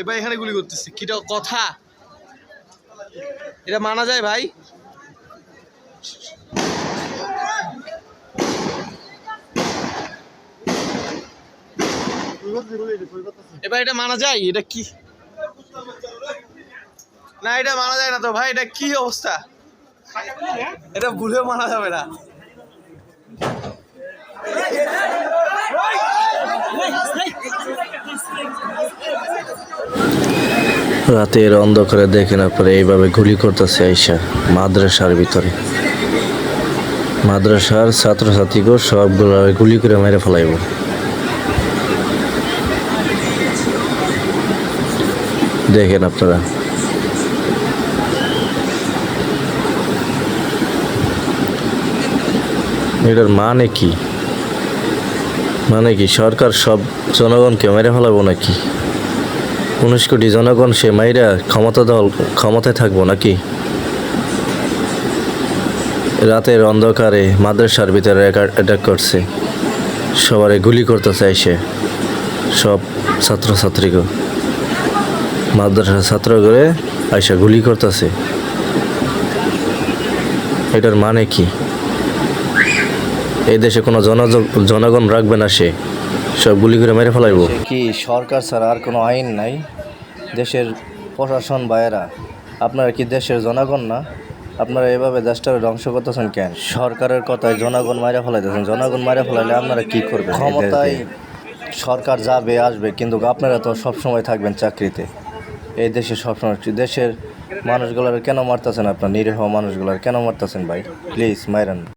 এবার এখানে গুলি করতেছে কিটা কথা এটা মানা যায় ভাই এবার এটা মানা যায় এটা কি না এটা মানা যায় না তো ভাই এটা কি অবস্থা এটা ভুলেও মানা যাবে না রাতের অন্ধকারে দেখেন আপনারা এইভাবে গুলি করতেছে আইসা মাদ্রাসার ভিতরে। মাদ্রাসার ছাত্রছাত্রীকেও সবগুলো গুলি করে মেরে ফেলাইব। দেখেন আপনারা। এটার মানে কি? মানে কি সরকার সব জনগণকে মেরে ফেলাবো নাকি? উনিশ কোটি জনগণ সে মাইরা ক্ষমতা দল, ক্ষমতায় থাকব নাকি? রাতের অন্ধকারে মাদ্রাসার ভিতরে অ্যাটাক করছে। সবারে গুলি করতে চাইছে সব ছাত্রছাত্রীকে মাদ্রাসা ছাত্র করে আইসা গুলি করতেছে। এটার মানে কি? এই দেশে কোনো জন জনগণ রাখবে না সে। সব গুলি করে মেরে ফেলাইব। কি সরকার ছাড়া আর কোনো আইন নাই? দেশের প্রশাসন বাইরা আপনারা কি দেশের জনগণ না? আপনারা এভাবে দেশটাকে ধ্বংস করতেছেন কেন? সরকারের কথায় জনগণ মারা ফেলাইতেছেন। জনগণ মারা ফেলাইলে আপনারা কি করবেন ক্ষমতায় সরকার যাবে আসবে কিন্তু আপনারা তো সবসময় থাকবেন চাকরিতে। এই দেশে সবসময় দেশের মানুষগুলোর কেন মারতেছেন আপনার? নিরীহ মানুষগুলোর কেন মারতেছেন ভাই? প্লিজ মাইরান।